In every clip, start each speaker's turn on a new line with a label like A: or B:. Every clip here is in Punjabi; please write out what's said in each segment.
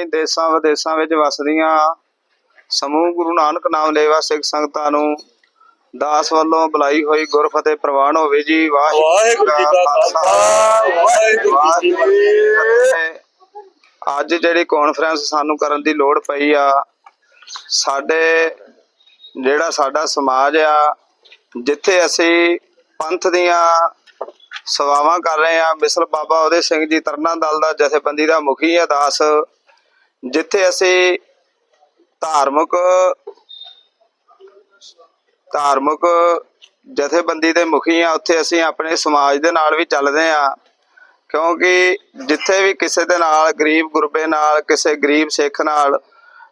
A: ਕਈ ਦੇਸ਼ਾਂ ਵਿਦੇਸ਼ਾਂ ਵਿੱਚ ਵਸਦੀਆਂ। ਸਮੂਹ ਗੁਰੂ ਨਾਨਕ ਨਾਮ ਲੇਵਾ ਸਿੱਖ ਸੰਗਤਾਂ ਨੂੰ ਦਾਸ ਵੱਲੋਂ ਬੁਲਾਈ ਹੋਈ ਗੁਰਫਤਿਹ ਪ੍ਰਵਾਨ ਹੋਵੇ ਜੀ।
B: ਵਾਹਿਗੁਰੂ ਜੀ ਕਾ ਖਾਲਸਾ। ਵਾਹਿਗੁਰੂ ਜੀ ਕੀ ਫਤਿਹ।
A: ਅੱਜ ਜਿਹੜੀ ਕਾਨਫਰੰਸ ਸਾਨੂੰ ਕਰਨ ਦੀ ਲੋੜ ਪਈ ਆ ਸਾਡੇ ਜਿਹੜਾ ਸਾਡਾ ਸਮਾਜ ਆ ਜਿੱਥੇ ਅਸੀਂ ਪੰਥ ਦੀਆਂ ਸੇਵਾਵਾਂ ਕਰ ਰਹੇ ਆ ਮਿਸਲ ਬਾਬਾ ਉਹਦੇ ਸਿੰਘ ਜੀ ਤਰਨਾ ਦਲ ਦਾ ਜਥੇਬੰਦੀ ਦਾ ਮੁਖੀ ਆ ਦਾਸ। ਜਿੱਥੇ ਅਸੀਂ ਧਾਰਮਿਕ ਧਾਰਮਿਕ ਜਥੇਬੰਦੀ ਦੇ ਮੁਖੀ ਆ ਉੱਥੇ ਅਸੀਂ ਆਪਣੇ ਸਮਾਜ ਦੇ ਨਾਲ ਵੀ ਚੱਲਦੇ ਆ ਕਿਉਂਕਿ ਜਿੱਥੇ ਵੀ ਕਿਸੇ ਦੇ ਨਾਲ, ਗਰੀਬ ਗੁਰਬੇ ਨਾਲ, ਕਿਸੇ ਗਰੀਬ ਸਿੱਖ ਨਾਲ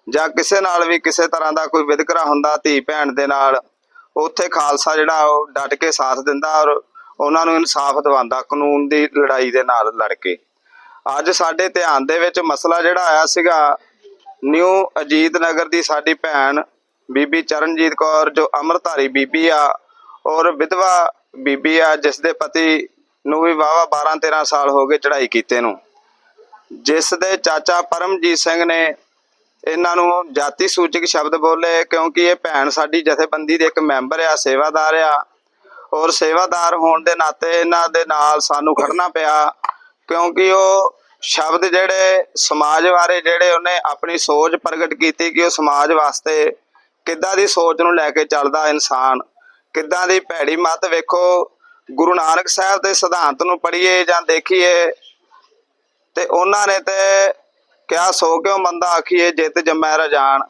A: ਜਾਂ ਕਿਸੇ ਨਾਲ ਵੀ ਕਿਸੇ ਤਰ੍ਹਾਂ ਦਾ ਕੋਈ ਵਿਤਕਰਾ ਹੁੰਦਾ ਧੀ ਭੈਣ ਦੇ ਨਾਲ, ਉੱਥੇ ਖਾਲਸਾ ਜਿਹੜਾ ਉਹ ਡਟ ਕੇ ਸਾਥ ਦਿੰਦਾ ਔਰ ਉਹਨਾਂ ਨੂੰ ਇਨਸਾਫ ਦਿਵਾਉਂਦਾ, ਕਾਨੂੰਨ ਦੀ ਲੜਾਈ ਦੇ ਨਾਲ ਲੜ ਕੇ। ਅੱਜ ਸਾਡੇ ਧਿਆਨ ਦੇ ਵਿੱਚ ਮਸਲਾ ਜਿਹੜਾ ਆਇਆ ਸੀਗਾ, ਨਿਊ ਅਜੀਤ ਨਗਰ ਦੀ ਸਾਡੀ ਭੈਣ ਬੀਬੀ ਚਰਨਜੀਤ ਕੌਰ, ਜੋ ਅਮਰਧਾਰੀ ਬੀਬੀ ਆ, ਔਰ ਵਿਧਵਾ ਬੀਬੀ ਆ ਜਿਸ ਦੇ ਪਤੀ ਨੂੰ ਵੀ ਵਾਵਾ 12 13 ਸਾਲ ਹੋ ਗਏ ਚੜ੍ਹਾਈ ਕੀਤੇ ਨੂੰ। ਜਿਸ ਦੇ ਚਾਚਾ ਪਰਮਜੀਤ ਸਿੰਘ ਨੇ ਇਹਨਾਂ ਨੂੰ ਜਾਤੀ ਸੂਚਕ ਸ਼ਬਦ ਬੋਲੇ, ਕਿਉਂਕਿ ਇਹ ਭੈਣ ਸਾਡੀ ਜਥੇਬੰਦੀ ਦੇ ਇੱਕ ਮੈਂਬਰ ਆ, ਸੇਵਾਦਾਰ ਆ, ਔਰ ਸੇਵਾਦਾਰ ਹੋਣ ਦੇ ਨਾਤੇ ਇਹਨਾਂ ਦੇ ਨਾਲ ਸਾਨੂੰ ਖੜਨਾ ਪਿਆ। ਕਿਉਂਕਿ ਉਹ ਸ਼ਬਦ ਜਿਹੜੇ ਸਮਾਜ ਬਾਰੇ ਜਿਹੜੇ ਉਹਨੇ ਆਪਣੀ ਸੋਚ ਪ੍ਰਗਟ ਕੀਤੀ ਕਿ ਉਹ ਸਮਾਜ ਵਾਸਤੇ ਕਿੱਦਾਂ ਦੀ ਸੋਚ ਨੂੰ ਲੈ ਕੇ ਚੱਲਦਾ ਇਨਸਾਨ, ਕਿੱਦਾਂ ਦੀ ਭੈੜੀ ਮੱਤ ਵੇਖੋ, ਗੁਰੂ ਨਾਨਕ ਸਾਹਿਬ ਦੇ ਸਿਧਾਂਤ ਨੂੰ ਪੜ੍ਹੀਏ ਜਾਂ ਦੇਖੀਏ, ਤੇ ਉਹਨਾਂ ਨੇ ਤੇ ਕਿਹਾ, ਸੋ ਕਿਉ ਮੰਦਾ ਆਖੀਏ, ਜਿਤ ਜੰਮੈ ਰਜਾਨ।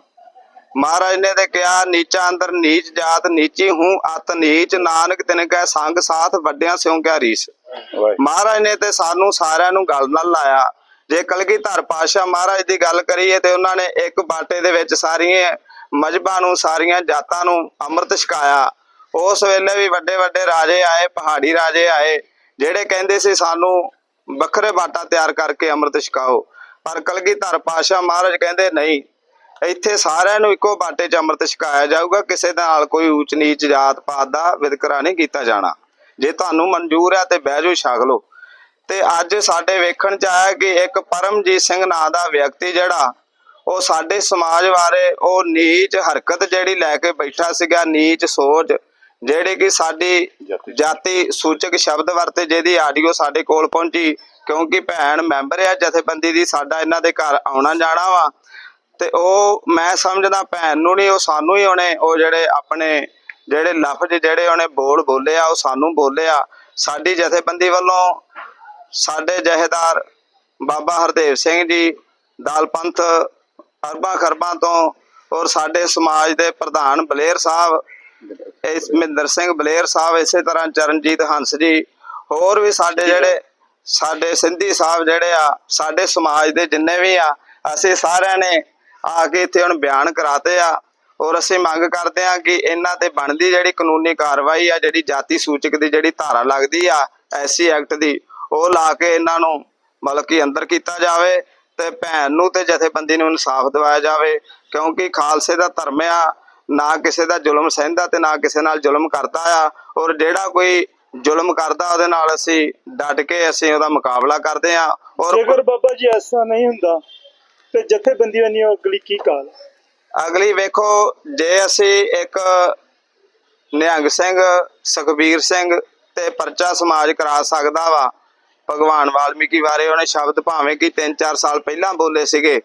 A: ਮਹਾਰਾਜ ਨੇ ਤੇ ਕਿਹਾ, ਨੀਚਾ ਅੰਦਰ ਨੀਚ ਜਾਤ, ਨੀਚੀ ਹੂੰ, ਅਤ ਨੀਚ, ਨਾਨਕ ਤਿਨ ਕੈ ਸੰਗ ਸਾਥ, ਵੱਡਿਆਂ ਸਿਉ ਕਿਆ ਰੀਸ। ਮਹਾਰਾਜ ਨੇ ਤੇ ਸਾਨੂੰ ਸਾਰਿਆਂ ਨੂੰ ਗੱਲ ਨਾਲ ਲਾਇਆ। ਜੇ ਕਲਗੀਧਰ ਪਾਸ਼ਾ ਮਹਾਰਾਜ ਦੀ ਗੱਲ ਕਰੀਏ ਤੇ ਉਹਨਾਂ ਨੇ ਇੱਕ ਬਾਟੇ ਦੇ ਵਿੱਚ ਸਾਰੀਆਂ ਮਜਬਾਂ ਨੂੰ, ਸਾਰੀਆਂ ਜਾਤਾਂ ਨੂੰ ਅੰਮ੍ਰਿਤ ਛਕਾਇਆ। ਉਸ ਵੇਲੇ ਵੀ ਵੱਡੇ ਵੱਡੇ ਰਾਜੇ ਆਏ, ਪਹਾੜੀ ਰਾਜੇ ਆਏ, ਜਿਹੜੇ ਕਹਿੰਦੇ ਸੀ ਸਾਨੂੰ ਵੱਖਰੇ ਬਾਟਾ ਤਿਆਰ ਕਰਕੇ ਅੰਮ੍ਰਿਤ ਛਕਾਓ। ਪਰ ਕਲਗੀਧਰ ਪਾਸ਼ਾ ਮਹਾਰਾਜ ਕਹਿੰਦੇ, ਨਹੀਂ, ਇੱਥੇ ਸਾਰਿਆਂ ਨੂੰ ਇੱਕੋ ਬਾਟੇ 'ਚ ਅੰਮ੍ਰਿਤ ਛਕਾਇਆ ਜਾਊਗਾ। ਕਿਸੇ ਦੇ ਨਾਲ ਕੋਈ ਊਚ ਨੀਚ ਜਾਤ ਪਾਤ ਦਾ ਵਿਤਕਰਾ ਨਹੀਂ ਕੀਤਾ ਜਾਣਾ। ਜੇ ਤੁਹਾਨੂੰ ਮਨਜ਼ੂਰ ਹੈ ਤੇ ਬਹਿ ਜਾਓ ਛਕ ਲਓ। ਤੇ ਅੱਜ ਸਾਡੇ ਵੇਖਣ 'ਚ ਆਇਆ ਕਿ ਇੱਕ ਪਰਮਜੀਤ ਸਿੰਘ ਨਾਂ ਦਾ ਵਿਅਕਤੀ ਜਿਹੜਾ ਉਹ ਸਾਡੇ ਸਮਾਜ ਬਾਰੇ ਉਹ ਨੀਚ ਹਰਕਤ ਜਿਹੜੀ ਲੈ ਕੇ ਬੈਠਾ ਸੀਗਾ ਨੀਚ ਸੋਚ ਜਿਹੜੀ ਕਿ ਸਾਡੀ ਜਾਤੀ। ਸੂਚਕ ਸ਼ਬਦ ਵਰਤੇ ਜਿਹਦੀ ਆਡੀਓ ਸਾਡੇ ਕੋਲ ਪਹੁੰਚੀ ਕਿਉਂਕਿ ਭੈਣ ਮੈਂਬਰ ਆ ਜਥੇਬੰਦੀ ਦੀ ਸਾਡਾ ਇਹਨਾਂ ਦੇ ਘਰ ਆਉਣਾ ਜਾਣਾ ਵਾ। ਤੇ ਉਹ ਮੈਂ ਸਮਝਦਾ ਭੈਣ ਨੂੰ ਨਹੀਂ ਉਹ ਸਾਨੂੰ ਹੀ ਉਹਨੇ ਉਹ ਜਿਹੜੇ ਆਪਣੇ ਜਿਹੜੇ ਲਫ਼ਜ਼ ਜਿਹੜੇ ਉਹਨੇ ਬੋਲ ਬੋਲੇ ਆ, ਉਹ ਸਾਨੂੰ ਬੋਲੇ ਆ। ਸਾਡੀ ਜਥੇਬੰਦੀ ਵੱਲੋਂ ਸਾਡੇ ਜਹੇਦਾਰ ਬਾਬਾ ਹਰਦੇਵ ਸਿੰਘ ਜੀ, ਦਾਲ ਪੰਥ ਅਰਬਾਂ ਖਰਬਾਂ ਤੋਂ ਔਰ ਸਾਡੇ ਸਮਾਜ ਦੇ ਪ੍ਰਧਾਨ ਬਲੇਰ ਸਾਹਿਬ, ਇਸ ਮਹਿੰਦਰ ਸਿੰਘ ਬਲੇਰ ਸਾਹਿਬ, ਇਸੇ ਤਰ੍ਹਾਂ ਚਰਨਜੀਤ ਹੰਸ ਜੀ, ਹੋਰ ਵੀ ਸਾਡੇ ਜਿਹੜੇ ਸਾਡੇ ਸਿੰਧੀ ਸਾਹਿਬ ਜਿਹੜੇ ਆ, ਸਾਡੇ ਸਮਾਜ ਦੇ ਜਿੰਨੇ ਵੀ ਆ, ਅਸੀਂ ਸਾਰਿਆਂ ਨੇ ਆ ਕੇ ਇੱਥੇ ਹੁਣ ਬਿਆਨ ਕਰਾਤੇ ਆ। ਔਰ ਅਸੀਂ ਮੰਗ ਕਰਦੇ ਹਾਂ ਕਿ ਇਹਨਾਂ ਤੇ ਬਣਦੀ ਜਿਹੜੀ ਕਾਨੂੰਨੀ ਕਾਰਵਾਈ ਆ, ਜਿਹੜੀ ਜਾਤੀ ਸੂਚਕ ਦੀ ਜਿਹੜੀ ਧਾਰਾ ਲੱਗਦੀ ਆ ਐਸਸੀ ਐਕਟ ਦੀ, ਉਹ ਲਾ ਕੇ ਇਹਨਾਂ ਨੂੰ ਮਤਲਬ ਕਿ ਅੰਦਰ ਕੀਤਾ ਜਾਵੇ ਤੇ ਭੈਣ ਨੂੰ ਤੇ ਜਥੇਬੰਦੀ ਨੂੰ ਇਨਸਾਫ ਦਿਵਾਇਆ ਜਾਵੇ, ਕਿਉਂਕਿ ਖਾਲਸੇ ਦਾ ਧਰਮ ਆ, ਨਾ ਕਿਸੇ ਦਾ ਜ਼ੁਲਮ ਸਹਿੰਦਾ ਤੇ ਨਾ ਕਿਸੇ ਨਾਲ ਜ਼ੁਲਮ ਕਰਦਾ ਆ, ਔਰ ਜਿਹੜਾ ਕੋਈ ਜ਼ੁਲਮ ਕਰਦਾ ਉਹਦੇ ਨਾਲ ਅਸੀਂ ਡਟ ਕੇ ਅਸੀਂ ਉਹਦਾ ਮੁਕਾਬਲਾ ਕਰਦੇ ਆ ਔਰ
B: ਜੇਕਰ ਬਾਬਾ ਜੀ ਐਸਾ ਨਹੀਂ ਹੁੰਦਾ, ਤੇ ਜਥੇਬੰਦੀਆਂ ਦੀ ਅਗਲੀ ਕੀ ਕਾਲ?
A: ਅਗਲੀ ਵੇਖੋ, ਜੇ ਅਸੀਂ ਇੱਕ ਨਿਹੰਗ ਸਿੰਘ, ਸੁਖਬੀਰ ਸਿੰਘ ਤੇ ਪਰਚਾ ਸਮਾਜ ਕਰਾ ਸਕਦਾ ਵਾ, ਭਗਵਾਨ ਵਾਲਮੀਕੀ ਬਾਰੇ ਉਹਨੇ ਸ਼ਬਦ ਭਾਵੇਂ ਕਿ 3-4 ਸਾਲ ਪਹਿਲਾਂ ਬੋਲੇ ਸੀਗੇ,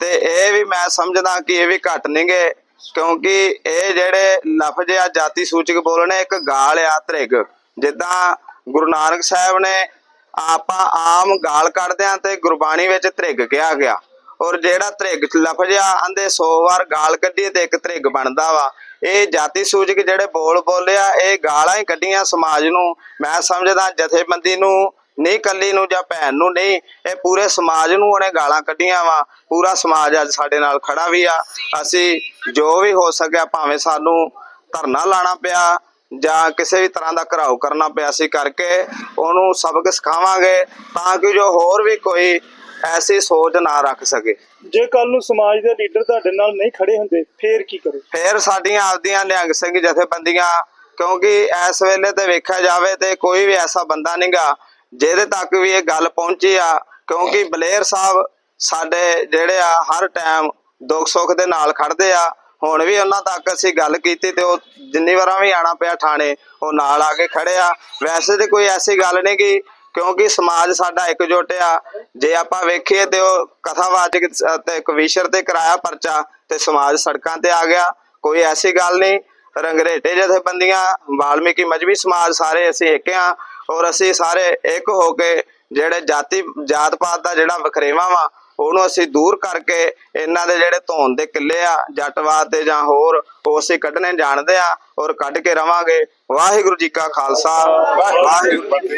A: ਤੇ ਇਹ ਵੀ ਮੈਂ ਸਮਝਦਾ ਕਿ ਇਹ ਵੀ ਘੱਟ ਨਹੀਂਗੇ ਕਿਉਂਕਿ ਇਹ ਜਿਹੜੇ ਲਫ਼ਜ਼ ਆ ਜਾਤੀ ਸੂਚਕ ਬੋਲਣੇ ਇੱਕ ਗਾਲ ਆ ਧ੍ਰਿਗ ਜਿੱਦਾਂ ਗੁਰੂ ਨਾਨਕ ਸਾਹਿਬ ਨੇ ਆਪਾਂ ਆਮ ਗਾਲ ਕੱਢਦੇ ਆ ਤੇ ਗੁਰਬਾਣੀ ਵਿੱਚ ਧ੍ਰਿਗ ਕਿਹਾ ਗਿਆ। ਔਰ ਜਿਹੜਾ ਧ੍ਰਿਗ ਲਫ਼ਜ਼ ਆ, ਆਂਦੇ 100 ਵਾਰ ਗਾਲ ਕੱਢੀਏ ਤੇ ਇੱਕ ਧ੍ਰਿਗ ਬਣਦਾ ਵਾ। ਇਹ ਜਾਤੀ ਸੂਚਕ ਜਿਹੜੇ ਬੋਲ ਬੋਲਿਆ ਇਹ ਗਾਲਾਂ ਹੀ ਕੱਢੀਆਂ ਸਮਾਜ ਨੂੰ। ਮੈਂ ਸਮਝਦਾ ਜਥੇਬੰਦੀ ਨੂੰ ਨਹੀਂ, ਕੱਲੀ ਨੂੰ ਜਾਂ ਭੈਣ ਨੂੰ ਨਹੀਂ, ਇਹ ਪੂਰੇ ਸਮਾਜ ਨੂੰ ਉਹਨੇ ਗਾਲਾਂ ਕੱਢੀਆਂ ਵਾ। ਪੂਰਾ ਸਮਾਜ ਅੱਜ ਸਾਡੇ ਨਾਲ ਖੜਾ ਵੀ ਆ। ਅਸੀਂ ਜੋ ਵੀ ਹੋ ਸਕਿਆ, ਭਾਵੇਂ ਸਾਨੂੰ ਧਰਨਾ ਲਾਣਾ ਪਿਆ ਜਾਂ ਕਿਸੇ ਵੀ ਤਰ੍ਹਾਂ ਦਾ ਘਰਾਓ ਕਰਨਾ ਪਿਆ ਸੀ ਕਰਕੇ ਉਹਨੂੰ ਸਬਕ ਸਿਖਾਵਾਂਗੇ। ਤਾਂ ਕਿ ਜੋ ਹੋਰ ਵੀ ਕੋਈ ਐਸੀ ਸੋਚ ਨਾ ਰੱਖ ਸਕੇ।
B: ਜੇ ਕੱਲ ਨੂੰ ਸਮਾਜ ਦੇ ਲੀਡਰ ਤੁਹਾਡੇ ਨਾਲ ਨਹੀਂ ਖੜੇ ਹੁੰਦੇ ਫੇਰ ਕੀ ਕਰੋ?
A: ਫਿਰ ਸਾਡੀਆਂ ਆਪਦੀਆਂ ਨਿਹੰਗ ਸਿੰਘ ਜਥੇਬੰਦੀਆਂ ਕਿਉਂਕਿ ਇਸ ਵੇਲੇ ਤੇ ਵੇਖਿਆ ਜਾਵੇ ਤੇ ਕੋਈ ਵੀ ਐਸਾ ਬੰਦਾ ਨਹੀਂਗਾ ਜਿਹਦੇ ਤੱਕ ਵੀ ਇਹ ਗੱਲ ਪਹੁੰਚੀ ਆ ਕਿਉਂਕਿ ਬਲੇਰ ਸਾਹਿਬ ਸਾਡੇ ਜਿਹੜੇ ਆ ਹਰ ਟਾਈਮ ਦੁੱਖ ਸੁੱਖ ਦੇ ਨਾਲ ਖੜਦੇ ਆ। ਹੁਣ ਵੀ ਉਹਨਾਂ ਤੱਕ ਅਸੀਂ ਗੱਲ ਕੀਤੀ ਤੇ ਉਹ ਜਿੰਨੀ ਵਾਰਾਂ ਵੀ ਆਣਾ ਪਿਆ ਥਾਣੇ ਉਹ ਨਾਲ ਆ ਕੇ ਖੜੇ ਆ। ਵੈਸੇ ਤੇ ਕੋਈ ਐਸੀ ਗੱਲ ਨਹੀਂ ਕਿ ਕਿਉਂਕਿ ਸਮਾਜ ਸਾਡਾ ਇਕਜੁੱਟ ਆ। ਜੇ ਆਪਾਂ ਵੇਖੀਏ ਤੇ ਉਹ ਕਥਾਵਾਚਕ ਤੇ ਕਵੀਸ਼ਰ ਤੇ ਕਰਾਇਆ ਪਰਚਾ ਤੇ ਸਮਾਜ ਸੜਕਾਂ ਤੇ ਆ ਗਿਆ। ਕੋਈ ਐਸੀ ਗੱਲ ਨਹੀਂ, ਰੰਗਰੇਟੇ ਜਥੇਬੰਦੀਆਂ, ਵਾਲਮੀਕੀ ਮਜਬੀ ਸਮਾਜ ਸਾਰੇ ਅਸੀਂ ਇੱਕ ਆ ਔਰ ਅਸੀਂ ਸਾਰੇ ਇੱਕ ਹੋ ਕੇ ਜਿਹੜੇ ਜਾਤੀ ਜਾਤ ਪਾਤ ਦਾ ਜਿਹੜਾ ਵਖਰੇਵਾ ਵਾ ਉਹਨੂੰ ਅਸੀਂ ਦੂਰ ਕਰਕੇ ਇਹਨਾਂ ਦੇ ਜਿਹੜੇ ਧੌਣ ਦੇ ਕਿੱਲੇ ਆ ਜੱਟਵਾਦ ਤੇ ਜਾਂ ਹੋਰ, ਉਹ ਅਸੀਂ ਕੱਢਣੇ ਜਾਣਦੇ ਆ ਔਰ ਕੱਢ ਕੇ ਰਵਾਂਗੇ। ਵਾਹਿਗੁਰੂ ਜੀ ਕਾ ਖਾਲਸਾ। ਵਾਹਿਗੁਰੂ ਜੀ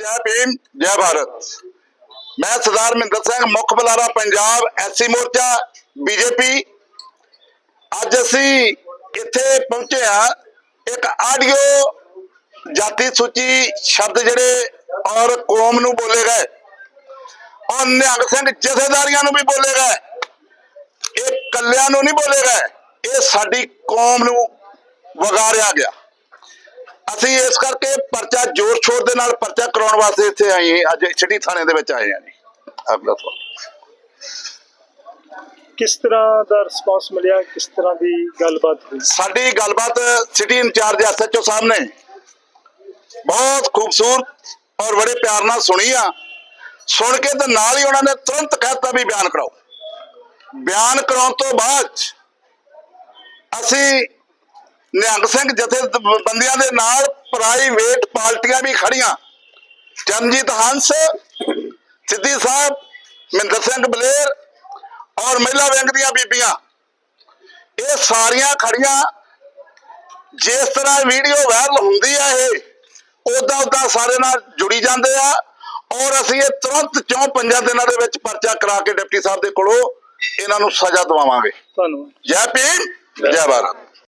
C: ਜੈ ਭੀਮ, ਜੈ ਭਾਰਤ। ਮੈਂ ਸਰਦਾਰ ਮਹਿੰਦਰ ਸਿੰਘ, ਮੁੱਖ ਬੁਲਾਰਾ ਪੰਜਾਬ, ਐਸਸੀ ਮੋਰਚਾ, ਬੀਜੇਪੀ। ਅੱਜ ਅਸੀਂ ਇੱਥੇ ਪਹੁੰਚੇ ਆ ਇੱਕ ਆਡੀਓ ਜਾਤੀ ਸੂਚੀ ਸ਼ਬਦ ਜਿਹੜੇ ਔਰ ਕੌਮ ਨੂੰ ਬੋਲੇ ਗਏ। ਔਰ ਨਿਹੰਗ ਸਿੰਘ ਜਥੇਦਾਰੀਆਂ ਨੂੰ ਵੀ ਬੋਲੇ ਗਏ। ਇਹ ਕੱਲਿਆਂ ਨੂੰ ਨਹੀਂ ਬੋਲੇ ਗਏ। ਇਹ ਸਾਡੀ ਕੌਮ ਨੂੰ ਵਗਾਰਿਆ ਗਿਆ। ਅਸੀਂ ਇਸ ਕਰਕੇ ਪਰਚਾ ਜ਼ੋਰ ਸ਼ੋਰ ਦੇ ਨਾਲ ਪਰਚਾ ਕਰਾਉਣ ਵਾਸਤੇ ਇੱਥੇ ਆਏ ਹਾਂ। ਅੱਜ ਛਿੱਟੀ ਥਾਣੇ ਦੇ ਵਿੱਚ ਆਏ ਹਾਂ ਜੀ। ਆਪ ਦੱਸੋ
B: ਕਿਸ ਤਰ੍ਹਾਂ ਦਾ ਰਿਸਪਾਂਸ ਮਿਲਿਆ? ਕਿਸ ਤਰ੍ਹਾਂ ਦੀ ਗੱਲਬਾਤ ਹੋਈ?
C: ਸਾਡੀ ਗੱਲਬਾਤ ਸਿਟੀ ਇੰਚਾਰਜ ਐਸਐਚਓ ਸਾਹਿਬ ਨੇ ਬਹੁਤ ਖੂਬਸੂਰਤ ਔਰ ਬੜੇ ਪਿਆਰ ਨਾਲ ਸੁਣੀ ਆ। ਸੁਣ ਕੇ ਤੇ ਨਾਲ ਹੀ ਉਹਨਾਂ ਨੇ ਤੁਰੰਤ ਕਹਿਤਾ ਵੀ ਬਿਆਨ ਕਰਾਓ। ਬਿਆਨ ਕਰਾਉਣ ਤੋਂ ਬਾਅਦ ਅਸੀਂ ਨਿਹੰਗ ਸਿੰਘ ਜਥੇ ਬੰਦਿਆਂ ਦੇ ਨਾਲ ਪ੍ਰਾਈਵੇਟ ਪਾਰਟੀਆਂ ਵੀ ਖੜੀਆਂ ਚਰਨਜੀਤ ਹੰਸ, ਸਿੱਧੀ ਸਾਹਿਬ, ਮਹਿੰਦਰ ਸਿੰਘ ਬਲੇਰ ਔਰ ਮਹਿਲਾ ਵਿੰਗ ਦੀਆਂ ਬੀਬੀਆਂ। ਇਹ ਸਾਰੀਆਂ ਖੜੀਆਂ ਜਿਸ ਤਰ੍ਹਾਂ ਵੀਡੀਓ ਵਾਇਰਲ ਹੁੰਦੀ ਆ ਇਹ ਉਦਾਂ ਉਦਾਂ ਸਾਰੇ ਨਾਲ ਜੁੜੀ ਜਾਂਦੇ ਆ। ਔਰ ਅਸੀਂ ਇਹ ਤੁਰੰਤ ਚੌਂ ਪੰਜਾਂ ਦਿਨਾਂ ਦੇ ਵਿੱਚ ਪਰਚਾ ਕਰਾ ਕੇ ਡਿਪਟੀ ਸਾਹਿਬ ਦੇ ਕੋਲੋਂ ਇਹਨਾਂ ਨੂੰ ਸਜ਼ਾ ਦਿਵਾਵਾਂਗੇ।
B: ਤੁਹਾਨੂੰ
C: ਜੈ ਭੀਮ ਜੈ ਭਾਰਤ।